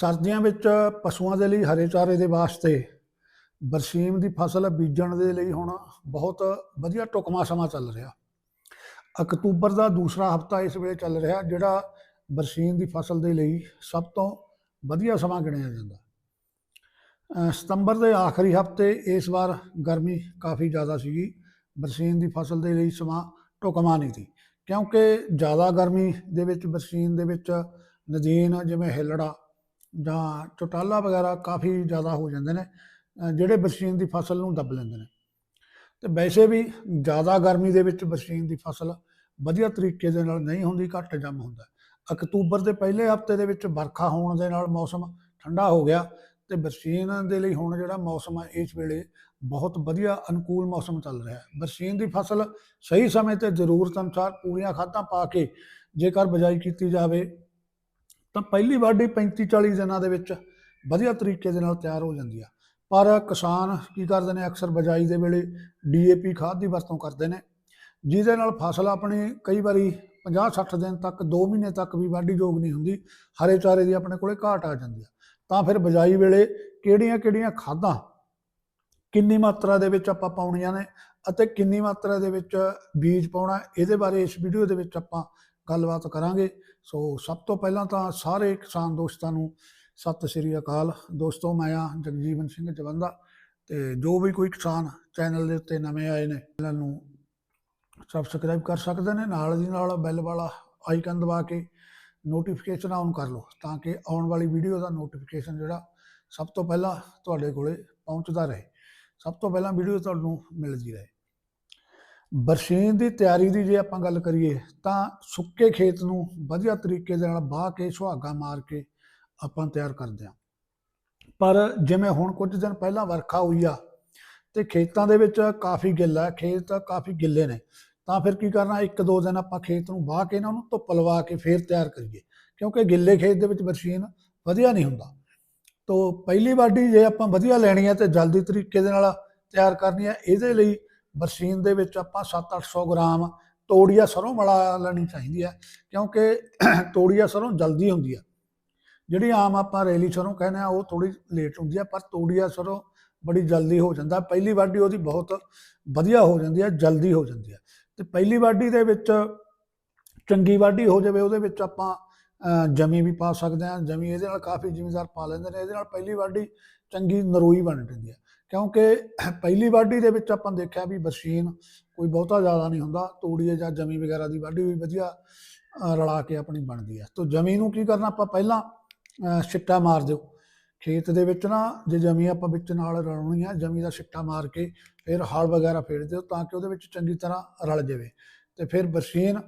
ਸਰਦੀਆਂ ਵਿੱਚ ਪਸ਼ੂਆਂ ਦੇ ਲਈ ਹਰੇ ਚਾਰੇ ਦੇ ਵਾਸਤੇ ਬਰਸੀਮ ਦੀ ਫਸਲ ਬੀਜਣ ਦੇ ਲਈ ਹੁਣ ਬਹੁਤ ਵਧੀਆ ਟੁਕਮਾ ਸਮਾਂ ਚੱਲ ਰਿਹਾ। ਅਕਤੂਬਰ ਦਾ ਦੂਸਰਾ ਹਫਤਾ ਇਸ ਵੇਲੇ ਚੱਲ ਰਿਹਾ ਜਿਹੜਾ ਬਰਸੀਮ ਦੀ ਫਸਲ ਦੇ ਲਈ ਸਭ ਤੋਂ ਵਧੀਆ ਸਮਾਂ ਗਿਣਿਆ ਜਾਂਦਾ। ਸਤੰਬਰ ਦੇ ਆਖਰੀ ਹਫ਼ਤੇ ਇਸ ਵਾਰ ਗਰਮੀ ਕਾਫੀ ਜ਼ਿਆਦਾ ਸੀਗੀ। ਬਰਸੀਨ ਦੀ ਫਸਲ ਦੇ ਲਈ ਸਮਾਂ ਢੁਕਵਾਂ ਨਹੀਂ ਸੀ ਕਿਉਂਕਿ ਜ਼ਿਆਦਾ ਗਰਮੀ ਦੇ ਵਿੱਚ ਬਰਸੀਨ ਦੇ ਵਿੱਚ ਨਦੀਨ ਜਿਵੇਂ ਹਿਲੜਾ ਜਾਂ ਚੋਟਾਲਾ ਵਗੈਰਾ ਕਾਫੀ ਜ਼ਿਆਦਾ ਹੋ ਜਾਂਦੇ ਨੇ ਜਿਹੜੇ ਬਰਸੀਨ ਦੀ ਫਸਲ ਨੂੰ ਦੱਬ ਲੈਂਦੇ ਨੇ। ਤੇ ਵੈਸੇ ਵੀ ਜ਼ਿਆਦਾ ਗਰਮੀ ਦੇ ਵਿੱਚ ਬਰਸੀਨ ਦੀ ਫਸਲ ਵਧੀਆ ਤਰੀਕੇ ਦੇ ਨਾਲ ਨਹੀਂ ਹੁੰਦੀ, ਘੱਟ ਜੰਮ ਹੁੰਦਾ। ਅਕਤੂਬਰ ਦੇ ਪਹਿਲੇ ਹਫ਼ਤੇ ਦੇ ਵਿੱਚ ਵਰਖਾ ਹੋਣ ਦੇ ਨਾਲ ਮੌਸਮ ਠੰਡਾ ਹੋ ਗਿਆ ਤੇ ਬਰਸੀਨ ਦੇ ਲਈ ਹੁਣ ਜਿਹੜਾ ਮੌਸਮ ਹੈ ਇਸ ਵੇਲੇ ਬਹੁਤ ਵਧੀਆ ਅਨੁਕੂਲ ਮੌਸਮ ਚੱਲ ਰਿਹਾ ਹੈ। ਬਰਸੀਨ ਦੀ ਫਸਲ ਸਹੀ ਸਮੇਂ ਤੇ ਜ਼ਰੂਰਤ ਅਨੁਸਾਰ ਪੂਰੀਆਂ ਖਾਦਾਂ ਪਾ ਕੇ ਜੇਕਰ ਬਜਾਈ ਕੀਤੀ ਜਾਵੇ ਤਾਂ ਪਹਿਲੀ ਵਾਢੀ 35 40 ਦਿਨਾਂ ਦੇ ਵਿੱਚ ਵਧੀਆ ਤਰੀਕੇ ਦੇ ਨਾਲ ਤਿਆਰ ਹੋ ਜਾਂਦੀ ਆ। ਪਰ ਕਿਸਾਨ ਕੀ ਕਰਦੇ ਨੇ? ਅਕਸਰ ਬਜਾਈ ਦੇ ਵੇਲੇ ਡੀਏਪੀ ਖਾਦ ਦੀ ਵਰਤੋਂ ਕਰਦੇ ਨੇ। ਜਿਹਦੇ ਨਾਲ ਫਸਲ ਆਪਣੀ ਕਈ ਵਾਰੀ 50 60 ਦਿਨ ਤੱਕ 2 ਮਹੀਨੇ ਤੱਕ ਵੀ ਵਾਢੀ ਯੋਗ ਨਹੀਂ ਹੁੰਦੀ, ਹਰੇ ਚਾਰੇ ਦੀ ਆਪਣੇ ਕੋਲੇ ਘਾਟ ਆ ਜਾਂਦੀ ਆ। ਤਾਂ ਫਿਰ ਬਜਾਈ ਵੇਲੇ ਕਿਹੜੀਆਂ ਕਿਹੜੀਆਂ ਖਾਦਾਂ ਕਿੰਨੀ ਮਾਤਰਾ ਦੇ ਵਿੱਚ ਆਪਾਂ ਪਾਉਣੀਆਂ ਨੇ ਅਤੇ ਕਿੰਨੀ ਮਾਤਰਾ ਦੇ ਵਿੱਚ ਬੀਜ ਪਾਉਣਾ, ਇਹਦੇ ਬਾਰੇ ਇਸ ਵੀਡੀਓ ਦੇ ਵਿੱਚ ਆਪਾਂ ਗੱਲਬਾਤ ਕਰਾਂਗੇ। ਸੋ ਸਭ ਤੋਂ ਪਹਿਲਾਂ ਤਾਂ ਸਾਰੇ ਕਿਸਾਨ ਦੋਸਤਾਂ ਨੂੰ ਸਤਿ ਸ੍ਰੀ ਅਕਾਲ। ਦੋਸਤੋ, ਮੈਂ ਆ ਜਗਜੀਵਨ ਸਿੰਘ ਜਵੰਦਾ ਤੇ ਜੋ ਵੀ ਕੋਈ ਕਿਸਾਨ ਚੈਨਲ ਦੇ ਉੱਤੇ ਨਵੇਂ ਆਏ ਨੇ, ਚੈਨਲ ਨੂੰ ਸਬਸਕ੍ਰਾਈਬ ਕਰ ਸਕਦੇ ਨੇ, ਨਾਲ ਦੀ ਨਾਲ ਬੈਲ ਵਾਲਾ ਆਈਕਨ ਦਬਾ ਕੇ ਨੋਟੀਫਿਕੇਸ਼ਨ ਆਨ ਕਰ ਲਓ ਤਾਂ ਕਿ ਆਉਣ ਵਾਲੀ ਵੀਡੀਓ ਦਾ ਨੋਟੀਫਿਕੇਸ਼ਨ ਜਿਹੜਾ ਸਭ ਤੋਂ ਪਹਿਲਾਂ ਤੁਹਾਡੇ ਕੋਲੇ ਪਹੁੰਚਦਾ ਰਹੇ। ਸਭ ਤੋਂ ਪਹਿਲਾਂ ਵੀਡੀਓ ਤੁਹਾਨੂੰ ਮਿਲਦੀ ਰਹੇ। ਬਰਸੀਨ ਦੀ ਤਿਆਰੀ ਦੀ ਜੇ ਆਪਾਂ ਗੱਲ ਕਰੀਏ, ਤਾਂ ਸੁੱਕੇ ਖੇਤ ਨੂੰ ਵਧੀਆ ਤਰੀਕੇ ਦੇ ਨਾਲ ਬਾਹ ਕੇ ਸੁਹਾਗਾ ਮਾਰ ਕੇ ਆਪਾਂ ਤਿਆਰ ਕਰਦੇ ਹਾਂ। ਪਰ ਜਿਵੇਂ ਹੁਣ ਕੁਝ ਦਿਨ ਪਹਿਲਾਂ ਵਰਖਾ ਹੋਈ ਆ, ਤੇ ਖੇਤਾਂ ਦੇ ਵਿੱਚ ਕਾਫੀ ਗਿੱਲਾ ਖੇਤ ਕਾਫੀ ਗਿੱਲੇ ਨੇ, ਤਾਂ ਫਿਰ ਕੀ ਕਰਨਾ ਇੱਕ ਦੋ ਦਿਨ ਆਪਾਂ ਖੇਤ ਨੂੰ ਬਾਹ ਕੇ ਇਹਨਾਂ ਨੂੰ ਧੁੱਪ ਲਵਾ ਕੇ ਫੇਰ ਤਿਆਰ ਕਰੀਏ, ਕਿਉਂਕਿ ਗਿੱਲੇ ਖੇਤ ਦੇ ਵਿੱਚ ਬਰਸੀਨ ਵਧੀਆ ਨਹੀਂ ਹੁੰਦਾ। ਤੋ ਪਹਿਲੀ ਵਾਢੀ ਜੇ ਆਪਾਂ ਵਧੀਆ ਲੈਣੀ ਹੈ ਤੇ ਜਲਦੀ ਤਰੀਕੇ ਦੇ ਨਾਲ ਤਿਆਰ ਕਰਨੀ ਹੈ ਇਹਦੇ ਲਈ ਬਰਸੀਨ ਦੇ ਵਿੱਚ ਆਪਾਂ 7-800 ਗ੍ਰਾਮ ਤੋੜੀਆ ਸਰੋਂ ਵਾਲਾ ਲੈਣੀ ਚਾਹੀਦੀ ਹੈ, ਕਿਉਂਕਿ ਤੋੜੀਆ ਸਰੋਂ ਜਲਦੀ ਹੁੰਦੀ ਹੈ। ਜਿਹੜੀ ਆਮ ਆਪਾਂ ਰੇਲੀ ਸਰੋਂ ਕਹਿੰਦੇ ਆ ਉਹ ਥੋੜੀ ਲੇਟ ਹੁੰਦੀ ਹੈ, ਪਰ ਤੋੜੀਆ ਸਰੋਂ ਬੜੀ ਜਲਦੀ ਹੋ ਜਾਂਦਾ ਪਹਿਲੀ ਵਾਢੀ ਉਹਦੀ ਬਹੁਤ ਵਧੀਆ ਹੋ ਜਾਂਦੀ ਹੈ, ਜਲਦੀ ਹੋ ਜਾਂਦੀ ਹੈ। ਤੇ ਪਹਿਲੀ ਵਾਢੀ ਦੇ ਵਿੱਚ ਚੰਗੀ ਵਾਢੀ ਹੋ ਜਾਵੇ, ਉਹਦੇ ਵਿੱਚ ਆਪਾਂ ਜਮੀ ਵੀ ਪਾ ਸਕਦੇ ਹਾਂ। ਜਮੀ ਇਹਦੇ ਨਾਲ ਕਾਫੀ ਜ਼ਿਮੀਦਾਰ ਪਾ ਲੈਂਦੇ ਨੇ। ਇਹਦੇ ਨਾਲ ਪਹਿਲੀ ਵਾਢੀ ਚੰਗੀ ਨਰੋਈ ਬਣ ਜਾਂਦੀ ਹੈ। ਕਿਉਂਕਿ ਪਹਿਲੀ ਵਾਢੀ ਦੇ ਵਿੱਚ ਆਪਾਂ ਦੇਖਿਆ ਵੀ ਬਰਸੀਨ ਕੋਈ ਬਹੁਤਾ ਜ਼ਿਆਦਾ ਨਹੀਂ ਹੁੰਦਾ ਤੂੜੀਏ ਜਾਂ ਜਮੀ ਵਗੈਰਾ ਦੀ ਵਾਢੀ ਵੀ ਵਧੀਆ ਰਲਾ ਕੇ ਆਪਣੀ ਬਣਦੀ ਹੈ। ਤੋਂ ਜਮੀ ਨੂੰ ਕੀ ਕਰਨਾ ਆਪਾਂ ਪਹਿਲਾਂ ਅਹ, ਛਿੱਟਾ ਮਾਰ ਦਿਓ। ਖੇਤ ਦੇ ਵਿੱਚ ਨਾ ਜੇ ਜਮੀ ਆਪਾਂ ਵਿੱਚ ਨਾਲ ਰਲਾਉਣੀ ਆ ਜਮੀ ਦਾ ਛਿੱਟਾ ਮਾਰ ਕੇ ਫਿਰ ਹਲ ਵਗੈਰਾ ਫੇਰ ਦਿਓ ਤਾਂ ਕਿ ਉਹਦੇ ਵਿੱਚ ਚੰਗੀ ਤਰ੍ਹਾਂ ਰਲ ਜਾਵੇ। ਤੇ ਫਿਰ ਬਰਸੀਨ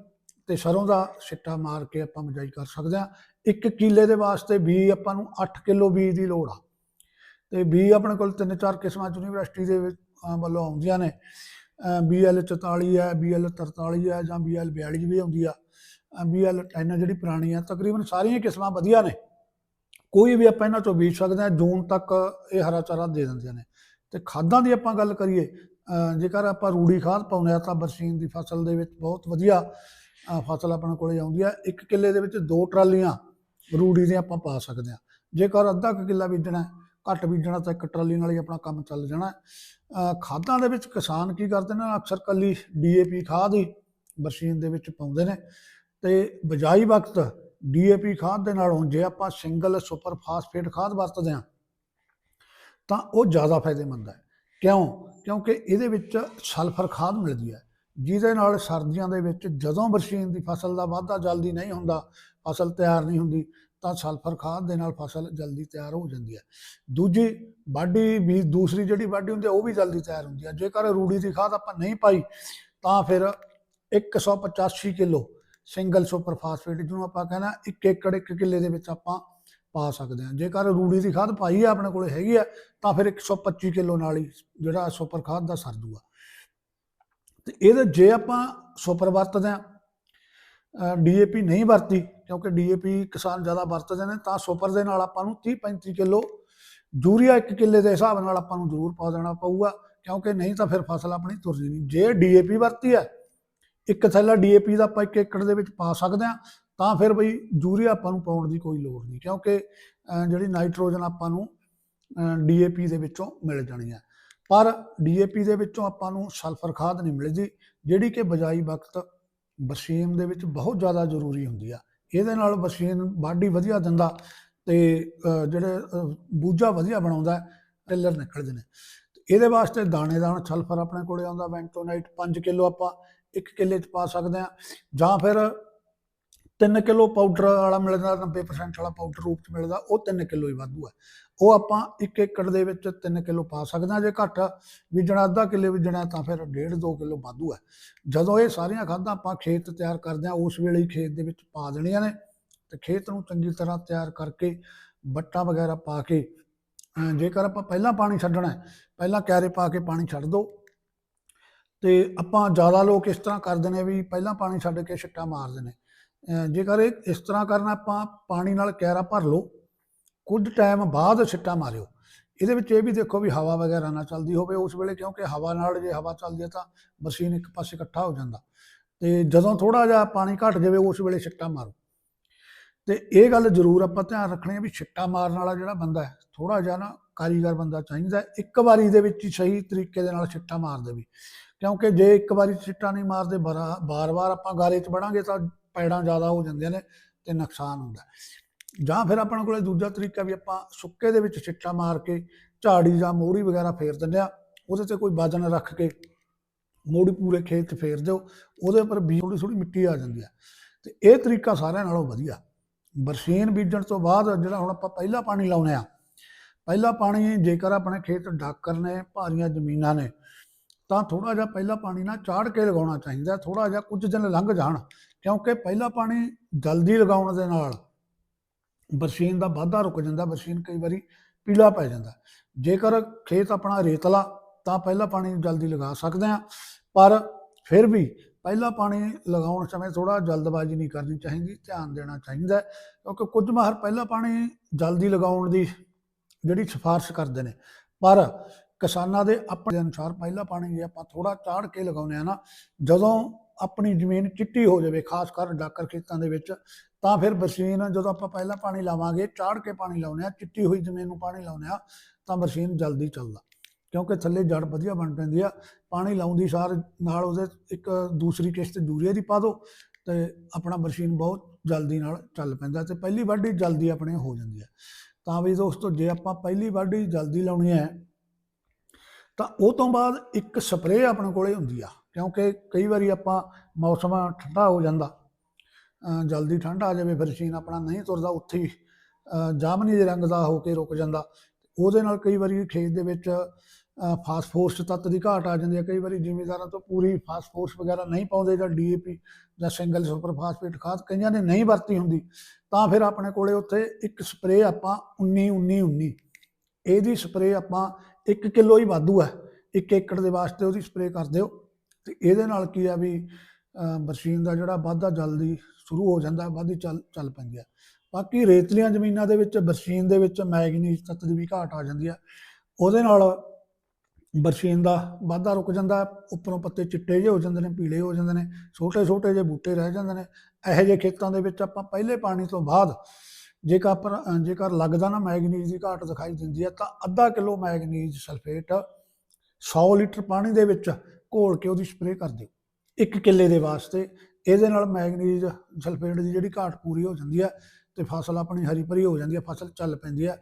ਤੇ ਸਰੋਂ ਦਾ ਛਿੱਟਾ ਮਾਰ ਕੇ ਆਪਾਂ ਮਜਾਈ ਕਰ ਸਕਦੇ ਹਾਂ। ਇੱਕ ਕਿੱਲੇ ਦੇ ਵਾਸਤੇ ਬੀ ਆਪਾਂ ਨੂੰ 8 ਕਿਲੋ ਬੀਜ ਦੀ ਲੋੜ ਆ। ਤੇ ਬੀ ਆਪਣੇ ਕੋਲ ਤਿੰਨ ਚਾਰ ਕਿਸਮਾਂ ਯੂਨੀਵਰਸਿਟੀ ਦੇ ਵਿੱਚ ਵੱਲੋਂ ਆਉਂਦੀਆਂ ਨੇ। BL 44 ਹੈ BL 43 ਹੈ ਜਾਂ BL 42 ਵੀ ਆਉਂਦੀ ਆ। BL 10 ਜਿਹੜੀ ਪੁਰਾਣੀ ਆ, ਤਕਰੀਬਨ ਸਾਰੀਆਂ ਕਿਸਮਾਂ ਵਧੀਆ ਨੇ। ਕੋਈ ਵੀ ਆਪਾਂ ਇਹਨਾਂ ਚੋਂ ਬੀਜ ਸਕਦੇ ਹਾਂ ਜੂਨ ਤੱਕ ਇਹ ਹਰਾ ਚਾਰਾ ਦੇ ਦਿੰਦੀਆਂ ਨੇ। ਤੇ ਖਾਦਾਂ ਦੀ ਆਪਾਂ ਗੱਲ ਕਰੀਏ ਜੇਕਰ ਆਪਾਂ ਰੂੜੀ ਖਾਦ ਪਾਉਂਦੇ ਆ, ਤਾਂ ਬਰਸੀਨ ਦੀ ਫਸਲ ਦੇ ਵਿੱਚ ਬਹੁਤ ਵਧੀਆ ਫਸਲ ਆਪਣੇ ਕੋਲੇ ਆਉਂਦੀ ਹੈ ਇੱਕ ਕਿੱਲੇ ਦੇ ਵਿੱਚ ਦੋ ਟਰਾਲੀਆਂ ਰੂੜੀ ਦੀਆਂ ਆਪਾਂ ਪਾ ਸਕਦੇ ਹਾਂ ਜੇਕਰ ਅੱਧਾ ਕੁ ਕਿੱਲਾ ਬੀਜਣਾ ਘੱਟ ਬੀਜਣਾ ਤਾਂ ਇੱਕ ਟਰਾਲੀ ਨਾਲ ਹੀ ਆਪਣਾ ਕੰਮ ਚੱਲ ਜਾਣਾ। ਖਾਦਾਂ ਦੇ ਵਿੱਚ ਕਿਸਾਨ ਕੀ ਕਰਦੇ ਨੇ, ਅਕਸਰ ਕੱਲੀ ਡੀਏਪੀ ਖਾਦ ਹੀ ਬਰਸੀਨ ਦੇ ਵਿੱਚ ਪਾਉਂਦੇ ਨੇ। ਤੇ ਬਜਾਈ ਵਕਤ ਡੀਏਪੀ ਖਾਦ ਦੇ ਨਾਲ ਹੁਣ ਜੇ ਆਪਾਂ ਸਿੰਗਲ ਸੁਪਰ ਫਾਸਫੇਟ ਖਾਦ ਵਰਤਦੇ ਹਾਂ, ਤਾਂ ਉਹ ਜ਼ਿਆਦਾ ਫਾਇਦੇਮੰਦ ਹੈ। ਕਿਉਂ? ਕਿਉਂਕਿ ਇਹਦੇ ਵਿੱਚ ਸਲਫਰ ਖਾਦ ਮਿਲਦੀ ਹੈ, ਜਿਹਦੇ ਨਾਲ ਸਰਦੀਆਂ ਦੇ ਵਿੱਚ ਜਦੋਂ ਬਰਸੀਨ ਦੀ ਫਸਲ ਦਾ ਵਾਧਾ ਜਲਦੀ ਨਹੀਂ ਹੁੰਦਾ, ਫਸਲ ਤਿਆਰ ਨਹੀਂ ਹੁੰਦੀ ਤਾਂ ਸਲਫਰ ਖਾਦ ਦੇ ਨਾਲ ਫਸਲ ਜਲਦੀ ਤਿਆਰ ਹੋ ਜਾਂਦੀ ਹੈ। ਦੂਜੀ ਵਾਢੀ ਵੀ, ਦੂਸਰੀ ਜਿਹੜੀ ਵਾਢੀ ਹੁੰਦੀ ਹੈ, ਉਹ ਵੀ ਜਲਦੀ ਤਿਆਰ ਹੁੰਦੀ ਹੈ। ਜੇਕਰ ਰੂੜੀ ਦੀ ਖਾਦ ਆਪਾਂ ਨਹੀਂ ਪਾਈ, ਤਾਂ ਫਿਰ 185 ਕਿਲੋ ਸਿੰਗਲ ਸੁਪਰ ਫਾਸਫੇਟ, ਜਿਹਨੂੰ ਆਪਾਂ ਕਹਿੰਦਾ ਇੱਕ ਏਕੜ, ਇੱਕ ਕਿੱਲੇ ਦੇ ਵਿੱਚ ਆਪਾਂ ਪਾ ਸਕਦੇ ਹਾਂ। ਜੇਕਰ ਰੂੜੀ ਦੀ ਖਾਦ ਪਾਈ ਹੈ, ਆਪਣੇ ਕੋਲ ਹੈਗੀ ਆ ਤਾਂ ਫਿਰ 125 ਕਿਲੋ ਨਾਲ ਹੀ ਜਿਹੜਾ ਸੁਪਰ ਖਾਦ ਦਾ ਸਰ ਜੂਗਾ। ਤੇ ਇਹਦੇ ਜੇ ਆਪਾਂ ਸੁਪਰ ਵਰਤਦੇ ਆ ਡੀਏਪੀ ਨਹੀਂ ਵਰਤੀ, ਕਿਉਂਕਿ ਡੀਏਪੀ ਕਿਸਾਨ ਜ਼ਿਆਦਾ ਵਰਤਦੇ ਨੇ, ਤਾਂ ਸੁਪਰ ਦੇ ਨਾਲ ਆਪਾਂ ਨੂੰ 30 35 ਕਿਲੋ ਯੂਰੀਆ ਇੱਕ ਕਿੱਲੇ ਦੇ ਹਿਸਾਬ ਨਾਲ ਆਪਾਂ ਨੂੰ ਜ਼ਰੂਰ ਪਾ ਦੇਣਾ ਪਊਗਾ, ਕਿਉਂਕਿ ਨਹੀਂ ਤਾਂ ਫਿਰ ਫਸਲ ਆਪਣੀ ਤੁਰ ਨਹੀਂ। ਜੇ ਡੀਏਪੀ ਵਰਤੀ ਹੈ, ਇੱਕ ਥੈਲਾ ਡੀਏਪੀ ਦਾ ਆਪਾਂ ਇੱਕ ਏਕੜ ਦੇ ਵਿੱਚ ਪਾ ਸਕਦੇ ਹਾਂ, ਤਾਂ ਫਿਰ ਬਈ ਯੂਰੀਆ ਆਪਾਂ ਨੂੰ ਪਾਉਣ ਦੀ ਕੋਈ ਲੋੜ ਨਹੀਂ, ਕਿਉਂਕਿ ਜਿਹੜੀ ਨਾਈਟ੍ਰੋਜਨ ਆਪਾਂ ਨੂੰ ਡੀਏਪੀ ਦੇ ਵਿੱਚੋਂ ਮਿਲ ਜਾਣੀ ਹੈ। ਪਰ ਡੀਏਪੀ ਦੇ ਵਿੱਚੋਂ ਆਪਾਂ ਨੂੰ ਸਲਫਰ ਖਾਦ ਨਹੀਂ ਮਿਲਦੀ, ਜਿਹੜੀ ਕਿ ਬਜਾਈ ਵਕਤ ਬਰਸੀਮ ਦੇ ਵਿੱਚ ਬਹੁਤ ਜ਼ਿਆਦਾ ਜ਼ਰੂਰੀ ਹੁੰਦੀ ਆ। ਇਹਦੇ ਨਾਲ ਬਰਸੀਮ ਬਾਡੀ ਵਧੀਆ ਦਿੰਦਾ ਤੇ ਜਿਹੜੇ ਬੂਝਾ ਵਧੀਆ ਬਣਾਉਂਦਾ ਟਿੱਲਰ ਨਿਕਲਦੇ ਨੇ। ਇਹਦੇ ਵਾਸਤੇ ਦਾਣੇਦਾਰ ਸਲਫਰ ਆਪਣੇ ਕੋਲੇ ਆਉਂਦਾ, ਵੈਂਟੋਨਾਈਟ 5 ਕਿਲੋ ਆਪਾਂ 1 ਕਿੱਲੇ ਚ ਪਾ ਸਕਦੇ ਆ। ਜਾਂ ਫਿਰ 3 ਕਿਲੋ ਪਾਊਡਰ ਵਾਲਾ ਮਿਲਦਾ 90% ਵਾਲਾ ਪਾਊਡਰ ਰੂਪ ਚ ਮਿਲਦਾ, ਉਹ 3 ਕਿਲੋ ਹੀ ਵਾਧੂ ਹੈ ਉਹ ਆਪਾਂ 1 ਏਕੜ ਦੇ ਵਿੱਚ 3 ਕਿਲੋ ਪਾ ਸਕਦੇ ਆ ਜੇ ਘੱਟ ਬੀਜਣਾ ਅੱਧਾ ਕਿੱਲੇ ਬੀਜਣਾ ਤਾਂ ਫਿਰ 1.5 2 ਕਿਲੋ ਵਾਧੂ ਹੈ ਜਦੋਂ ਇਹ ਸਾਰੀਆਂ ਖਾਦਾਂ ਆਪਾਂ ਖੇਤ ਤਿਆਰ ਕਰਦੇ ਆ ਉਸ ਵੇਲੇ ਹੀ ਖੇਤ ਦੇ ਵਿੱਚ ਪਾ ਦੇਣੀਆਂ ਨੇ। ਤੇ ਖੇਤ ਨੂੰ ਚੰਗੀ ਤਰ੍ਹਾਂ ਤਿਆਰ ਕਰਕੇ ਬੱਟਾ ਵਗੈਰਾ ਪਾ ਕੇ ਜੇਕਰ ਆਪਾਂ ਪਹਿਲਾਂ ਪਾਣੀ ਛੱਡਣਾ ਹੈ, ਪਹਿਲਾਂ ਕਿਆਰੇ ਪਾ ਕੇ ਪਾਣੀ ਛੱਡ ਦਿਓ ਤੇ ਆਪਾਂ ਜ਼ਿਆਦਾ ਲੋਕ ਇਸ ਤਰ੍ਹਾਂ ਕਰਦੇ ਨੇ ਵੀ ਪਹਿਲਾਂ ਪਾਣੀ ਛੱਡ ਕੇ ਛਿੱਟਾ ਮਾਰਦੇ ਨੇ। ਜੇਕਰ ਇਹ ਇਸ ਤਰ੍ਹਾਂ ਕਰਨਾ, ਆਪਾਂ ਪਾਣੀ ਨਾਲ ਕਿਆਰਾ ਭਰ ਲਓ। ਕੁਝ ਟਾਈਮ ਬਾਅਦ ਛਿੱਟਾ ਮਾਰਿਓ। ਇਹਦੇ ਵਿੱਚ ਇਹ ਵੀ ਦੇਖੋ ਵੀ ਹਵਾ ਵਗੈਰਾ ਨਾ ਚੱਲਦੀ ਹੋਵੇ ਉਸ ਵੇਲੇ, ਕਿਉਂਕਿ ਹਵਾ ਨਾਲ ਜੇ ਹਵਾ ਚੱਲਦੀ ਹੈ ਤਾਂ ਮਸ਼ੀਨ ਇੱਕ ਪਾਸੇ ਇਕੱਠਾ ਹੋ ਜਾਂਦਾ। ਤੇ ਜਦੋਂ ਥੋੜਾ ਜਿਹਾ ਪਾਣੀ ਘਟ ਜਾਵੇ, ਉਸ ਵੇਲੇ ਛਿੱਟਾ ਮਾਰੋ। ਤੇ ਇਹ ਗੱਲ ਜ਼ਰੂਰ ਆਪਾਂ ਧਿਆਨ ਰੱਖਣੀ ਹੈ ਵੀ ਛਿੱਟਾ ਮਾਰਨ ਵਾਲਾ ਜਿਹੜਾ ਬੰਦਾ ਹੈ ਥੋੜਾ ਜਿਹਾ ਨਾ ਕਾਰੀਗਰ ਬੰਦਾ ਚਾਹੀਦਾ ਇੱਕ ਵਾਰੀ ਦੇ ਵਿੱਚ ਹੀ ਸਹੀ ਤਰੀਕੇ ਦੇ ਨਾਲ ਛਿੱਟਾ ਮਾਰ ਦੇਵੇ। ਕਿਉਂਕਿ ਜੇ ਇੱਕ ਵਾਰੀ ਛਿੱਟਾ ਨਹੀਂ ਮਾਰਦੇ ਬਾਰ-ਬਾਰ ਆਪਾਂ ਗਾਰੇ 'ਚ ਵੜਾਂਗੇ ਤਾਂ ਪੈੜਾਂ ਜ਼ਿਆਦਾ ਹੋ ਜਾਂਦੀਆਂ ਨੇ ਤੇ ਨੁਕਸਾਨ ਹੁੰਦਾ ਜਾਂ ਫਿਰ ਆਪਣੇ ਕੋਲੇ ਦੂਜਾ ਤਰੀਕਾ ਵੀ ਆਪਾਂ ਸੁੱਕੇ ਦੇ ਵਿੱਚ ਛਿੱਟਾ ਮਾਰ ਕੇ ਝਾੜੀ ਜਾਂ ਮੋੜੀ ਵਗੈਰਾ ਫੇਰ ਦਿੰਦੇ ਆ ਉਹਦੇ ਤੇ ਕੋਈ ਵਜਨ ਰੱਖ ਕੇ ਮੋੜੀ ਪੂਰੇ ਖੇਤ 'ਚ ਫੇਰ ਦਿਓ, ਉਹਦੇ ਉੱਪਰ ਵੀ ਥੋੜੀ ਥੋੜੀ ਮਿੱਟੀ ਆ ਜਾਂਦੀ ਆ ਤੇ ਇਹ ਤਰੀਕਾ ਸਾਰਿਆਂ ਨਾਲੋਂ ਵਧੀਆ। ਬਰਸੀਨ ਬੀਜਣ ਤੋਂ ਬਾਅਦ ਜਿਹੜਾ ਹੁਣ ਆਪਾਂ ਪਹਿਲਾ ਪਾਣੀ ਲਾਉਨੇ ਆ ਪਹਿਲਾ ਪਾਣੀ ਜੇਕਰ ਆਪਣੇ ਖੇਤ ਡਾਕਰ ਨੇ, ਭਾਰੀਆਂ ਜ਼ਮੀਨਾਂ ਨੇ, ਤਾਂ ਥੋੜਾ ਜਿਹਾ ਪਹਿਲਾ ਪਾਣੀ ਨਾ ਚਾੜ ਕੇ ਲਗਾਉਣਾ ਚਾਹੀਦਾ ਥੋੜਾ ਜਿਹਾ ਕੁਝ ਦਿਨ ਲੰਘ ਜਾਣ। ਕਿਉਂਕਿ ਪਹਿਲਾ ਪਾਣੀ ਜਲਦੀ ਲਗਾਉਣ ਦੇ ਨਾਲ ਬਰਸੀਨ ਦਾ ਵਾਧਾ ਰੁਕ ਜਾਂਦਾ, ਬਰਸੀਨ ਕਈ ਵਾਰੀ ਪੀਲਾ ਪੈ ਜਾਂਦਾ। ਜੇਕਰ ਖੇਤ ਆਪਣਾ ਰੇਤਲਾ, ਤਾਂ ਪਹਿਲਾ ਪਾਣੀ ਜਲਦੀ ਲਗਾ ਸਕਦੇ ਆ ਪਰ ਫਿਰ ਵੀ ਪਹਿਲਾ ਪਾਣੀ ਲਗਾਉਣ ਸਮੇਂ ਥੋੜਾ ਜਲਦਬਾਜ਼ੀ ਨਹੀਂ ਕਰਨੀ ਚਾਹੀਦੀ, ਧਿਆਨ ਦੇਣਾ ਚਾਹੀਦਾ ਕਿਉਂਕਿ ਕੁਝ ਮਾਹਰ ਪਹਿਲਾ ਪਾਣੀ ਜਲਦੀ ਲਗਾਉਣ ਦੀ ਜਿਹੜੀ ਸਿਫਾਰਿਸ਼ ਕਰਦੇ ਨੇ, ਪਰ ਕਿਸਾਨਾਂ ਦੇ ਆਪਣੇ ਅਨੁਸਾਰ ਪਹਿਲਾ ਪਾਣੀ ਜੇ ਆਪਾਂ ਥੋੜਾ ਚਾੜ ਕੇ ਲਗਾਉਂਦੇ ਆ ਨਾ, ਜਦੋਂ ਆਪਣੀ ਜ਼ਮੀਨ ਚਿੱਟੀ ਹੋ ਜਾਵੇ, ਖਾਸ ਕਰ ਡਾਕਰ ਖੇਤਾਂ ਦੇ ਵਿੱਚ, ਤਾਂ ਫਿਰ ਬਰਸੀਨ ਜਦੋਂ ਆਪਾਂ ਪਹਿਲਾਂ ਪਾਣੀ ਲਾਵਾਂਗੇ, ਚਾੜ ਕੇ ਪਾਣੀ ਲਾਉਂਦੇ ਆ ਚਿੱਟੀ ਹੋਈ ਜ਼ਮੀਨ ਨੂੰ ਪਾਣੀ ਲਾਉਂਦੇ ਆ ਤਾਂ ਬਰਸੀਨ ਜਲਦੀ ਚੱਲਦਾ। ਕਿਉਂਕਿ ਥੱਲੇ ਜੜ ਵਧੀਆ ਬਣ ਪੈਂਦੀ ਆ, ਪਾਣੀ ਲਾਉਂਦੀ ਸਾਰ ਨਾਲ ਉਹਦੇ ਇੱਕ ਦੂਸਰੀ ਕਿਸ਼ਤ ਯੂਰੀਆ ਦੀ ਪਾ ਦਿਓ ਤੇ ਆਪਣਾ ਬਰਸੀਨ ਬਹੁਤ ਜਲਦੀ ਨਾਲ ਚੱਲ ਪੈਂਦਾ ਤੇ ਪਹਿਲੀ ਵਾਢੀ ਜਲਦੀ ਆਪਣੇ ਹੋ ਜਾਂਦੀ ਹੈ ਤਾਂ ਵੀ ਦੋਸਤੋ, ਜੇ ਆਪਾਂ ਪਹਿਲੀ ਵਾਢੀ ਜਲਦੀ ਲਾਉਣੀ ਹੈ, ਤਾਂ ਉਹ ਤੋਂ ਬਾਅਦ ਇੱਕ ਸਪਰੇਅ ਆਪਣੇ ਕੋਲੇ ਹੁੰਦੀ ਆ। ਕਿਉਂਕਿ ਕਈ ਵਾਰੀ ਆਪਾਂ ਮੌਸਮ ਠੰਡਾ ਹੋ ਜਾਂਦਾ ਜਲਦੀ ਠੰਡ ਆ ਜਾਵੇ, ਫਿਰ ਸੀਨ ਆਪਣਾ ਨਹੀਂ ਤੁਰਦਾ, ਉੱਥੇ ਹੀ ਜਾਮਨੀ ਦੇ ਰੰਗ ਦਾ ਹੋ ਕੇ ਰੁਕ ਜਾਂਦਾ। ਉਹਦੇ ਨਾਲ ਕਈ ਵਾਰੀ ਖੇਤ ਦੇ ਵਿੱਚ, ਅਹ ਫਾਸਫੋਰਸ ਤੱਤ ਦੀ ਘਾਟ ਆ ਜਾਂਦੀ ਹੈ। ਕਈ ਵਾਰੀ ਜ਼ਿਮੀਦਾਰਾਂ ਤੋਂ ਪੂਰੀ ਫਾਸਫੋਰਸ ਵਗੈਰਾ ਨਹੀਂ ਪਾਉਂਦੇ ਜਾਂ ਡੀਏਪੀ ਜਾਂ ਸਿੰਗਲ ਸੁਪਰ ਫਾਸਫੇਟ ਖਾਦ ਕਈਆਂ ਨੇ ਨਹੀਂ ਵਰਤੀ ਹੁੰਦੀ, ਤਾਂ ਫਿਰ ਆਪਣੇ ਕੋਲੇ ਉੱਥੇ ਇੱਕ ਸਪਰੇਅ ਆਪਾਂ 19 19 19 ਇਹਦੀ ਸਪਰੇਅ ਆਪਾਂ 1 ਕਿਲੋ ਹੀ ਵਾਧੂ ਹੈ। 1 ਏਕੜ ਦੇ ਵਾਸਤੇ ਉਹਦੀ ਸਪਰੇਅ ਕਰ ਦਿਓ। ਤੇ ਇਹਦੇ ਨਾਲ ਕੀ ਆ ਵੀ ਬਰਸੀਨ ਦਾ ਜਿਹੜਾ ਵਾਧਾ ਜਲਦੀ ਸ਼ੁਰੂ ਹੋ ਜਾਂਦਾ, ਵਾਧੀ ਚੱਲ ਚੱਲ ਪੈਂਦੀ ਆ। ਬਾਕੀ ਰੇਤਲੀਆਂ ਜ਼ਮੀਨਾਂ ਦੇ ਵਿੱਚ ਬਰਸੀਨ ਦੇ ਵਿੱਚ ਮੈਗਨੀਜ਼ ਤੱਤ ਦੀ ਵੀ ਘਾਟ ਆ ਜਾਂਦੀ ਆ। ਉਹਦੇ ਨਾਲ ਬਰਸੀਨ ਦਾ ਵਾਧਾ ਰੁਕ ਜਾਂਦਾ, ਉੱਪਰੋਂ ਪੱਤੇ ਚਿੱਟੇ ਜਿਹੇ ਹੋ ਜਾਂਦੇ ਨੇ, ਪੀਲੇ ਹੋ ਜਾਂਦੇ ਨੇ, ਛੋਟੇ ਛੋਟੇ ਜਿਹੇ ਬੂਟੇ ਰਹਿ ਜਾਂਦੇ ਨੇ। ਇਹੋ ਜਿਹੇ ਖੇਤਾਂ ਦੇ ਵਿੱਚ ਆਪਾਂ ਪਹਿਲੇ ਪਾਣੀ ਤੋਂ ਬਾਅਦ ਜੇਕਰ ਪਰ- ਜੇਕਰ ਲੱਗਦਾ ਨਾ ਮੈਗਨੀਜ਼ ਦੀ ਘਾਟ ਦਿਖਾਈ ਦਿੰਦੀ ਹੈ ਤਾਂ ਅੱਧਾ ਕਿਲੋ ਮੈਗਨੀਜ਼ ਸਲਫੇਟ 100 ਲੀਟਰ ਪਾਣੀ ਦੇ ਵਿੱਚ ਘੋਲ ਕੇ ਉਹਦੀ ਸਪਰੇਅ ਕਰ ਦਿਓ। ਇੱਕ ਕਿੱਲੇ ਦੇ ਵਾਸਤੇ। ਇਹਦੇ ਨਾਲ ਮੈਗਨੀਜ਼ ਸਲਫੇਟ ਦੀ ਜਿਹੜੀ ਘਾਟ ਪੂਰੀ ਹੋ ਜਾਂਦੀ ਹੈ ਤੇ ਫਸਲ ਆਪਣੀ ਹਰੀ ਭਰੀ ਹੋ ਜਾਂਦੀ ਹੈ ਫਸਲ ਚੱਲ ਪੈਂਦੀ ਹੈ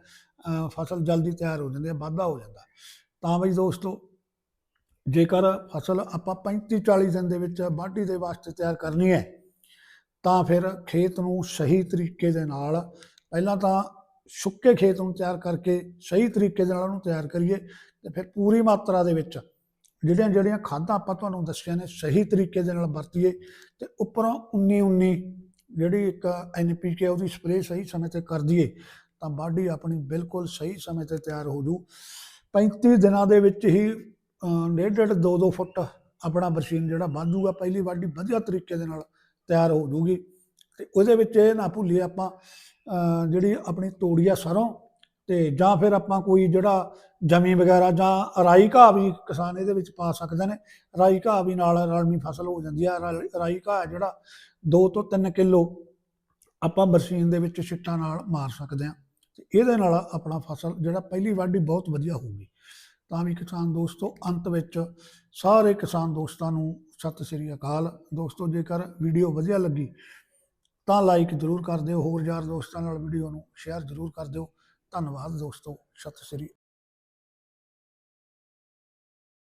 ਫਸਲ ਜਲਦੀ ਤਿਆਰ ਹੋ ਜਾਂਦੀ ਹੈ ਵਾਧਾ ਹੋ ਜਾਂਦਾ। ਤਾਂ ਬਈ ਦੋਸਤੋ, ਜੇਕਰ ਫਸਲ ਆਪਾਂ 35 40 ਦਿਨ ਦੇ ਵਿੱਚ ਵਾਢੀ ਦੇ ਵਾਸਤੇ ਤਿਆਰ ਕਰਨੀ ਹੈ, ਤਾਂ ਫਿਰ ਖੇਤ ਨੂੰ ਸਹੀ ਤਰੀਕੇ ਦੇ ਨਾਲ ਪਹਿਲਾਂ ਤਾਂ ਸੁੱਕੇ ਖੇਤ ਨੂੰ ਤਿਆਰ ਕਰਕੇ ਸਹੀ ਤਰੀਕੇ ਦੇ ਨਾਲ ਉਹਨੂੰ ਤਿਆਰ ਕਰੀਏ ਤੇ ਫਿਰ ਪੂਰੀ ਮਾਤਰਾ ਦੇ ਵਿੱਚ ਜਿਹੜੀਆਂ ਜਿਹੜੀਆਂ ਖਾਦਾਂ ਆਪਾਂ ਤੁਹਾਨੂੰ ਦੱਸੀਆਂ ਨੇ, ਸਹੀ ਤਰੀਕੇ ਦੇ ਨਾਲ ਵਰਤੀਏ ਤੇ ਉੱਪਰੋਂ 19 19 ਜਿਹੜੀ ਇੱਕ ਐਨਪੀਕੇ ਉਹਦੀ ਸਪਰੇਅ ਸਹੀ ਸਮੇਂ ਤੇ ਕਰ ਦਈਏ, ਤਾਂ ਵਾਢੀ ਆਪਣੀ ਬਿਲਕੁਲ ਸਹੀ ਸਮੇਂ ਤੇ ਤਿਆਰ ਹੋ ਜੂ। 35 ਦਿਨਾਂ ਦੇ ਵਿੱਚ ਹੀ ਡੇਢ ਡੇਢ 2 2 ਫੁੱਟ ਆਪਣਾ ਬਰਸੀਨ ਜਿਹੜਾ ਵੱਧੂਗਾ ਪਹਿਲੀ ਵਾਢੀ ਵਧੀਆ ਤਰੀਕੇ ਦੇ ਨਾਲ ਤਿਆਰ ਹੋ ਜੂਗੀ। ਤੇ ਉਹਦੇ ਵਿੱਚ ਇਹ ਨਾ ਭੁੱਲੀਏ ਆਪਾਂ ਜਿਹੜੀ ਆਪਣੀ ਤੋੜੀਆ ਸਰੋਂ ਤੇ ਜਾਂ ਫਿਰ ਆਪਾਂ ਕੋਈ ਜਿਹੜਾ ਜਮੀ ਵਗੈਰਾ ਜਾਂ ਰਾਈ ਘਾਹ ਵੀ ਕਿਸਾਨ ਇਹਦੇ ਵਿੱਚ ਪਾ ਸਕਦੇ ਨੇ, ਰਾਈ ਘਾਹ ਵੀ ਨਾਲ ਰਲਮੀ ਫਸਲ ਹੋ ਜਾਂਦੀ ਹੈ ਰਾ- ਰਾਈ ਘਾਹ ਜਿਹੜਾ 2 ਤੋਂ 3 ਕਿਲੋ ਆਪਾਂ ਬਰਸੀਨ ਦੇ ਵਿੱਚ ਛਿੱਟਾਂ ਨਾਲ ਮਾਰ ਸਕਦੇ ਹਾਂ ਤੇ ਇਹਦੇ ਨਾਲ ਆਪਣਾ ਫਸਲ ਜਿਹੜਾ ਪਹਿਲੀ ਵਾਢੀ ਬਹੁਤ ਵਧੀਆ ਹੋਊਗੀ। ਤਾਂ ਵੀ ਕਿਸਾਨ ਦੋਸਤੋ, ਅੰਤ ਵਿੱਚ ਸਾਰੇ ਕਿਸਾਨ ਦੋਸਤਾਂ ਨੂੰ ਸਤਿ ਸ੍ਰੀ ਅਕਾਲ। ਦੋਸਤੋ, ਜੇਕਰ ਵੀਡੀਓ ਵਧੀਆ ਲੱਗੀ ਤਾਂ ਲਾਈਕ ਜ਼ਰੂਰ ਕਰ ਦਿਓ, ਹੋਰ ਯਾਰ ਦੋਸਤਾਂ ਨਾਲ ਵੀਡੀਓ ਨੂੰ ਸ਼ੇਅਰ ਜ਼ਰੂਰ ਕਰ ਦਿਓ। ਧੰਨਵਾਦ ਦੋਸਤੋ ਸਤਿ ਸ੍ਰੀ